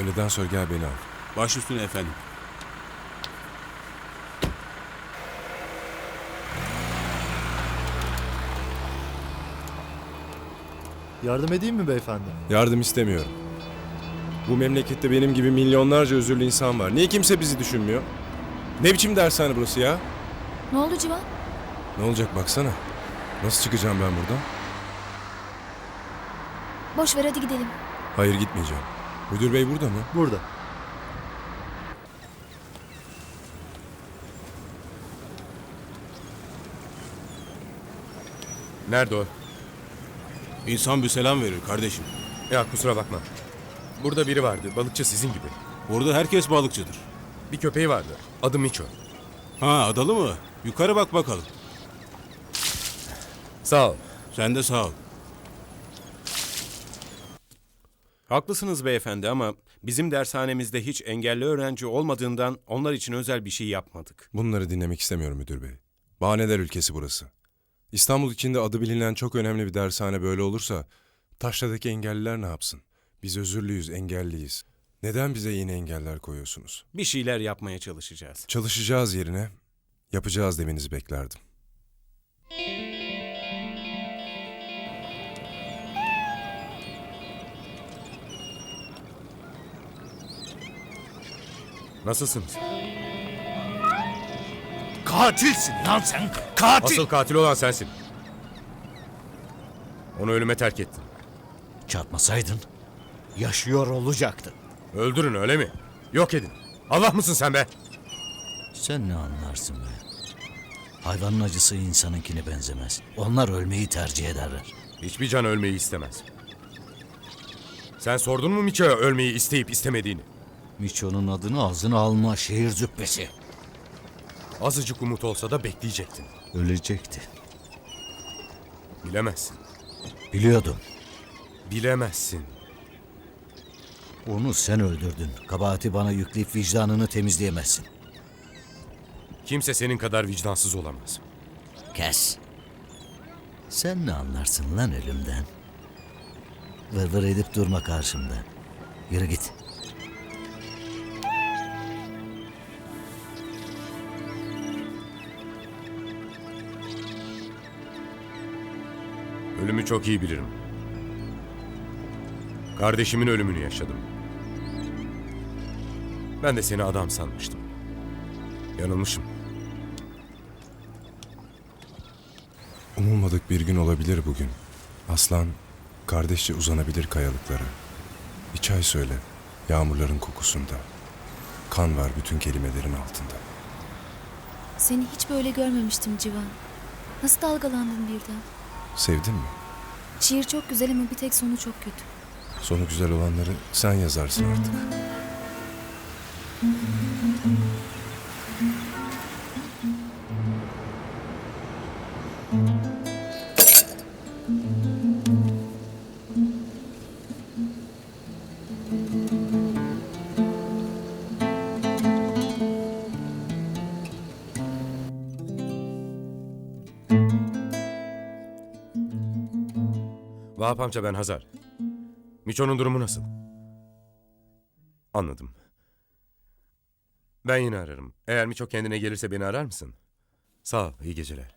Öğleden sonra gel beni al. Baş üstüne efendim. Yardım edeyim mi beyefendi? Yardım istemiyorum. Bu memlekette benim gibi milyonlarca özürlü insan var. Niye kimse bizi düşünmüyor? Ne biçim dershane burası ya? Ne oldu Civan? Ne olacak baksana. Nasıl çıkacağım ben buradan? Boş ver hadi gidelim. Hayır gitmeyeceğim. Müdür bey burada mı? Burada. Nerede o? İnsan bir selam verir kardeşim. Ya kusura bakma. Burada biri vardı. Balıkçı sizin gibi. Burada herkes balıkçıdır. Bir köpeği vardı. Adı Miço. Ha adalı mı? Yukarı bak bakalım. Sağ ol. Sen de sağ ol. Haklısınız beyefendi ama bizim dershanemizde hiç engelli öğrenci olmadığından onlar için özel bir şey yapmadık. Bunları dinlemek istemiyorum müdür bey. Bahaneler ülkesi burası. İstanbul içinde adı bilinen çok önemli bir dershane böyle olursa taşradaki engelliler ne yapsın? Biz özürlüyüz, engelliyiz. Neden bize yeni engeller koyuyorsunuz? Bir şeyler yapmaya çalışacağız. Çalışacağız yerine yapacağız demenizi beklerdim. Nasılsınız? Katilsin lan sen. Katil. Asıl katil olan sensin. Onu ölüme terk ettin. Çarpmasaydın yaşıyor olacaktı. Öldürün öyle mi? Yok edin. Allah mısın sen be? Sen ne anlarsın be? Hayvanın acısı insanınkine benzemez. Onlar ölmeyi tercih ederler. Hiçbir can ölmeyi istemez. Sen sordun mu Miço'ya ölmeyi isteyip istemediğini? Miço'nun adını ağzına alma şehir züppesi. Azıcık umut olsa da bekleyecektin. Ölecekti. Bilemezsin. Biliyordum. Bilemezsin. Onu sen öldürdün. Kabahati bana yükleyip vicdanını temizleyemezsin. Kimse senin kadar vicdansız olamaz. Kes. Sen ne anlarsın lan ölümden? Vır vır edip durma karşımda. Yürü git. Ölümü çok iyi bilirim. Kardeşimin ölümünü yaşadım. Ben de seni adam sanmıştım. Yanılmışım. Umulmadık bir gün olabilir bugün. Aslan kardeşçe uzanabilir kayalıklara. Bir çay söyle yağmurların kokusunda. Kan var bütün kelimelerin altında. Seni hiç böyle görmemiştim Civan. Nasıl dalgalandın birden? Sevdin mi? Şiir çok güzel ama bir tek sonu çok kötü. Sonu güzel olanları sen yazarsın artık. Vahap amca ben Hazar. Miço'nun durumu nasıl? Anladım. Ben yine ararım. Eğer Miço kendine gelirse beni arar mısın? Sağ ol, iyi geceler.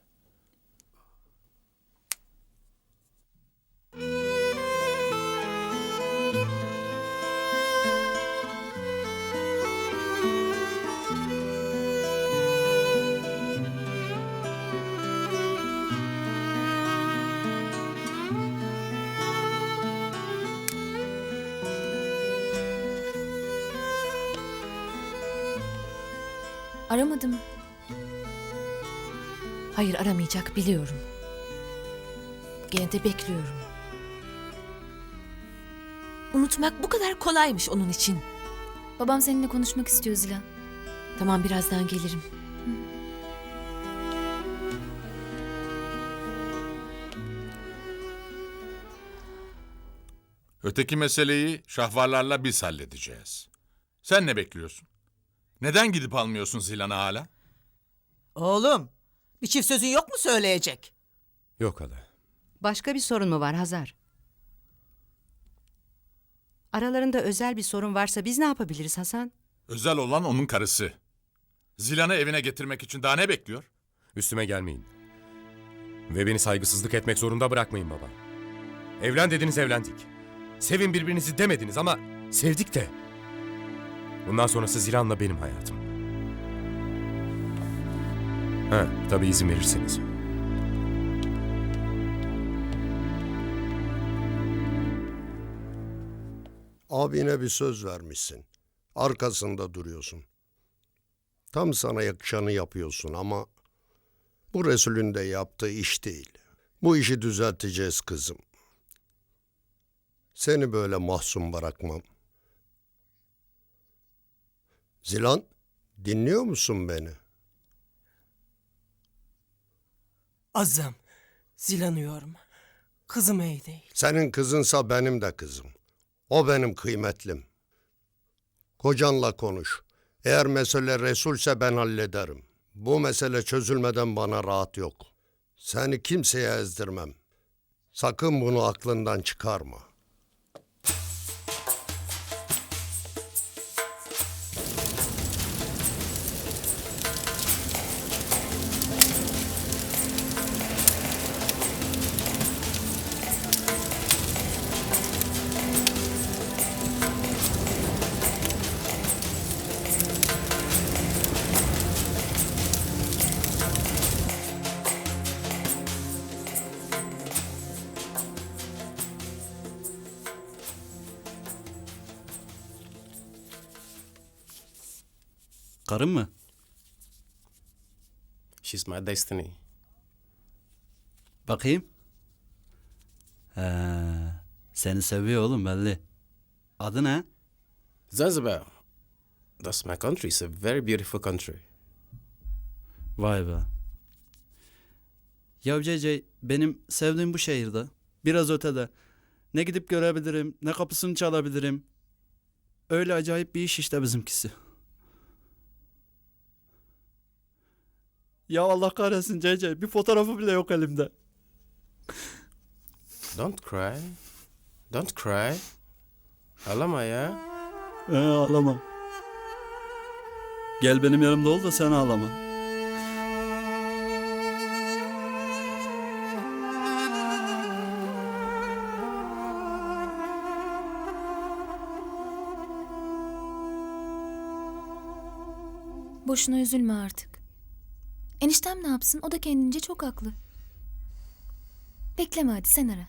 Aramadı mı? Hayır aramayacak biliyorum. Gene de bekliyorum. Unutmak bu kadar kolaymış onun için. Babam seninle konuşmak istiyor Zilan. Tamam birazdan gelirim. Öteki meseleyi şahvarlarla biz halledeceğiz. Sen ne bekliyorsun? Neden gidip almıyorsun Zilan'ı hala? Oğlum, bir çift sözün yok mu söyleyecek? Yok hala. Başka bir sorun mu var Hazar? Aralarında özel bir sorun varsa biz ne yapabiliriz Hasan? Özel olan onun karısı. Zilan'ı evine getirmek için daha ne bekliyor? Üstüme gelmeyin. Ve beni saygısızlık etmek zorunda bırakmayın baba. Evlen dediniz evlendik. Sevin birbirinizi demediniz ama sevdik de. Bundan sonrası Zilan'la benim hayatım. Ha, tabii izin verirseniz. Abine bir söz vermişsin. Arkasında duruyorsun. Tam sana yakışanı yapıyorsun ama bu Resul'ün de yaptığı iş değil. Bu işi düzelteceğiz kızım. Seni böyle mahzun bırakmam. Zilan, dinliyor musun beni? Azam. Zilanıyorum. Kızım iyi değil. Senin kızınsa benim de kızım. O benim kıymetlim. Kocanla konuş. Eğer mesele Resulse ben hallederim. Bu mesele çözülmeden bana rahat yok. Seni kimseye ezdirmem. Sakın bunu aklından çıkarma. Karın mı? She's my destiny. Bakayım. He, seni seviyor oğlum belli. Adı ne? Zanzibar. That's my country. It's a very beautiful country. Vay be. Ya CC benim sevdiğim bu şehirde. Biraz ötede. Ne gidip görebilirim, ne kapısını çalabilirim. Öyle acayip bir iş işte bizimkisi. Ya Allah kahretsin CC bir fotoğrafı bile yok elimde. Don't cry. Don't cry. Ağlama ya. He ağlama. Gel benim yanımda ol da sen ağlama. Boşuna üzülme artık. Eniştem ne yapsın? O da kendince çok haklı. Bekleme hadi sen ara.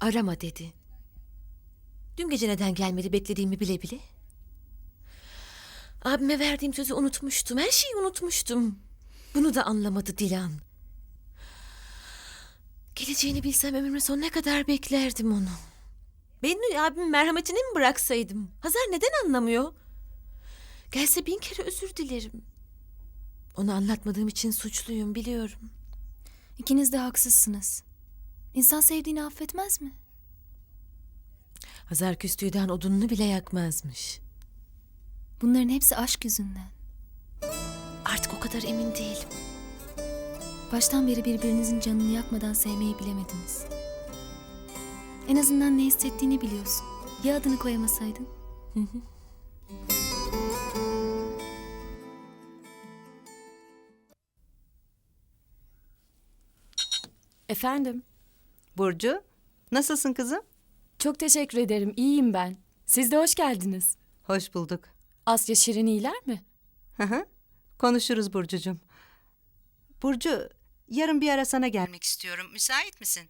Arama dedi. Dün gece neden gelmedi beklediğimi bile bile. Abime verdiğim sözü unutmuştum. Her şeyi unutmuştum. Bunu da anlamadı Dilan. Geleceğini bilsem ömrümün sonuna kadar beklerdim onu. Beni abimin merhametine mi bıraksaydım? Hazar neden anlamıyor? Gelse bin kere özür dilerim. Onu anlatmadığım için suçluyum biliyorum. İkiniz de haksızsınız. İnsan sevdiğini affetmez mi? Hazar küstüğüden odununu bile yakmazmış. Bunların hepsi aşk yüzünden. Artık o kadar emin değilim. Baştan beri birbirinizin canını yakmadan sevmeyi bilemediniz. En azından ne hissettiğini biliyorsun. Ya adını koyamasaydın? Efendim, Burcu, nasılsın kızım? çok teşekkür ederim. İyiyim ben. Siz de hoş geldiniz. Hoş bulduk. Asya Şirin iyiler mi? Hı hı. Konuşuruz Burcucuğum. Burcu, yarın bir ara sana gelmek istiyorum. Müsait misin?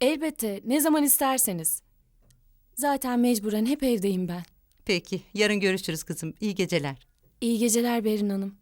Elbette, ne zaman isterseniz. Zaten mecburen hep evdeyim ben. Peki, yarın görüşürüz kızım. İyi geceler. İyi geceler Berin Hanım.